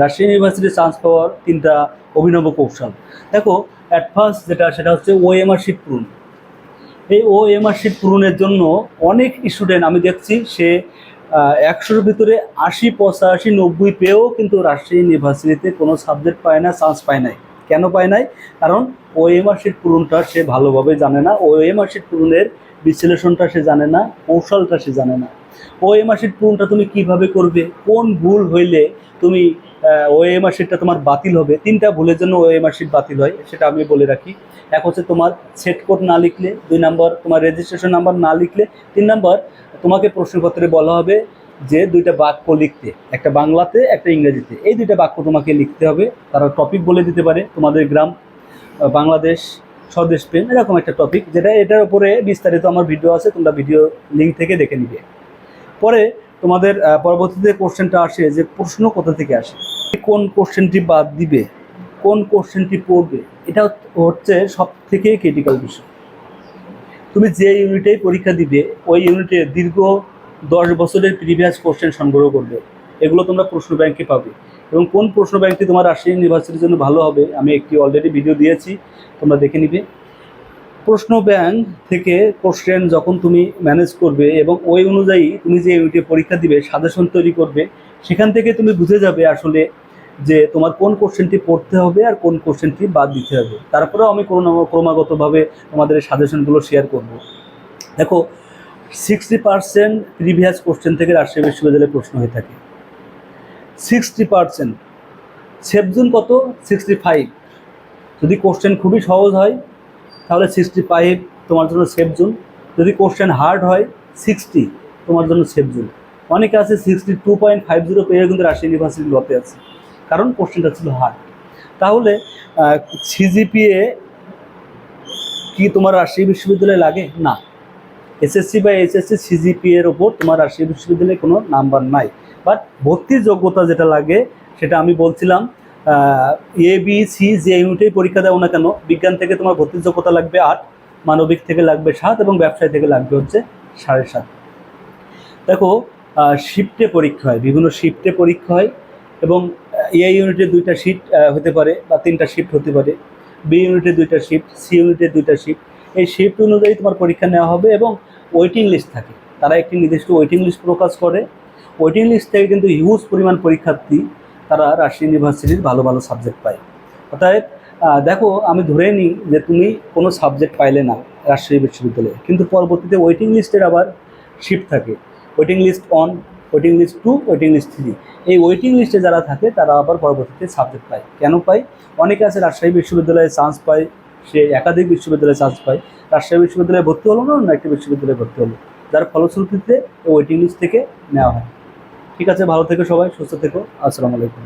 Rajshahi university chance পাওয়ার তিনটা অভিনব কৌশল। দেখো ফার্স্ট যেটা, সেটা হচ্ছে ওএমআর শিট পূরণ। এই ওএমআর শিট পূরণের জন্য অনেক স্টুডেন্ট আমি দেখছি, সে একশোর ভিতরে আশি, পঁচাশি, নব্বই পেয়েও কিন্তু রাজশাহী ইউনিভার্সিটিতে কোনো সাবজেক্ট পায় না চান্স পায় নাই। কেন পায় নাই? কারণ ওএমআর শিট পূরণটা সে ভালোভাবে জানে না। ওএমআর শিট পূরণের বিশ্লেষণটা সে জানে না, কৌশলটা সে জানে না। ওএমআর শিট পূরণটা তুমি কীভাবে করবে? কোন ভুল হইলে তুমি ওএমআর শিটটা তোমার বাতিল হবে। তিনটা ভুলের জন্য ওএমআর শিট বাতিল হয়, সেটা আমি বলে রাখি। এক হচ্ছে তোমার সেট কোড না লিখলে, দুই নাম্বার তোমার রেজিস্ট্রেশন নাম্বার না লিখলে, তিন নাম্বার তোমাকে প্রশ্নপত্রে বলা হবে যে দুইটা বাক্য লিখতে, একটা বাংলাতে, একটা ইংরেজিতে। এই দুইটা বাক্য তোমাকে লিখতে হবে। তারা টপিক বলে দিতে পারে। তোমাদের গ্রাম বাংলাদেশ, স্বদেশ, প্রেম, এরকম একটা টপিক যেটা এটার উপরে বিস্তারিত আমার ভিডিও আছে, তোমরা ভিডিও লিঙ্ক থেকে দেখে নিবে। পরে তোমাদের পরবর্তীতে কোশ্চেনটা আসে যে প্রশ্ন কোথা থেকে আসে? কোন কোশ্চেনটি বাদ দিবে, কোন কোশ্চেনটি পড়বে, এটা হচ্ছে সব থেকে ক্রিটিক্যাল বিষয়। তুমি যে ইউনিটেই পরীক্ষা দিবে, ওই ইউনিটে দীর্ঘ দশ বছরের প্রিভিয়াস কোশ্চেন সংগ্রহ করবে। এগুলো তোমরা প্রশ্ন ব্যাংকে পাবে। এবং কোন প্রশ্ন ব্যাংকটি তোমার রাজশাহী ইউনিভার্সিটির জন্য ভালো হবে, আমি একটি অলরেডি ভিডিও দিয়েছি, তোমরা দেখে নিবে। প্রশ্ন ব্যাংক থেকে কোশ্চেন যখন তুমি ম্যানেজ করবে এবং ওই অনুযায়ী তুমি যে ইউনিটে পরীক্ষা দিবে সাজেশন তৈরি করবে, সেখান থেকে তুমি বুঝে যাবে আসলে যে তোমার কোন কোশ্চেনটি পড়তে হবে আর কোন কোশ্চেনটি বাদ দিতে হবে। তারপরেও আমি কোনো ক্রমাগতভাবে তোমাদের সাজেশনগুলো শেয়ার করব। দেখো সিক্সটি পার্সেন্ট প্রিভিয়াস কোশ্চেন থেকে রাজশাহী বিশ্ববিদ্যালয়ে প্রশ্ন হয়ে থাকে। সিক্সটি পার্সেন্ট সেফজুন কত? সিক্সটি ফাইভ যদি কোশ্চেন খুবই সহজ হয় তাহলে সিক্সটি ফাইভ তোমার জন্য সেফ জোন যদি কোশ্চেন হার্ড হয় সিক্সটি তোমার জন্য সেফ জোন অনেকে আছে sixty two point five zero পেয়ে কিন্তু রাজশাহী ইউনিভার্সিটি লতে আছে। কারণ কোশ্চেনটা ছিল হার্ড তাহলে সিজিপিএ কি তোমার রাজশাহী বিশ্ববিদ্যালয়ে লাগে? না। এসএসসি বা এইচএসসি সিজিপিএ এর ওপর তোমার রাজশাহী বিশ্ববিদ্যালয়ে কোনো নাম্বার নাই। বাট ভর্তির যোগ্যতা যেটা লাগে, সেটা আমি বলছিলাম এ বি সি যে ইউনিটেই পরীক্ষা দাও না কেন? বিজ্ঞান থেকে তোমার ভর্তির যোগ্যতা লাগবে আট, মানবিক থেকে লাগবে সাত এবং ব্যবসায় থেকে লাগবে হচ্ছে সাড়ে সাত। দেখো শিফটে পরীক্ষা হয়, বিভিন্ন শিফটে পরীক্ষা হয় এবং এ ইউনিটে দুইটা শিফট হতে পারে বা তিনটা শিফট হতে পারে। বি ইউনিটে দুইটা শিফট সি ইউনিটে দুইটা শিফট এই শিফট অনুযায়ী তোমার পরীক্ষা নেওয়া হবে এবং ওয়েটিং লিস্ট থাকে। তারা একটি নির্দিষ্ট ওয়েটিং লিস্ট প্রকাশ করে। ওয়েটিং লিস্ট থেকে কিন্তু হিউজ পরিমাণ পরীক্ষার্থী তারা রাজশাহী ইউনিভার্সিটির ভালো ভালো সাবজেক্ট পায়। আহ, দেখো আমি ধরে নিই যে তুমি কোনো সাবজেক্ট পাইলে না রাজশাহী বিশ্ববিদ্যালয়ে। কিন্তু পরবর্তীতে ওয়েটিং লিস্টের আবার শিফট থাকে। Waiting list one waiting list two waiting list three এই ওয়েটিং লিস্টে যারা থাকে তারা আবার পরবর্তীতে সাবজেক্ট পায়। কেন পায়? অনেকে আছে রাজশাহী বিশ্ববিদ্যালয়ে চান্স পায় সে একাধিক বিশ্ববিদ্যালয়ে চান্স পায়। রাজশাহী বিশ্ববিদ্যালয়ে ভর্তি হলো না অন্য একটি বিশ্ববিদ্যালয়ে ভর্তি হলো। যার ফলশ্রুতিতে ওয়েটিং লিস্ট থেকে নেওয়া হয়। ঠিক আছে ভালো থেকো সবাই সুস্থ থেকো। আসসালামু আলাইকুম।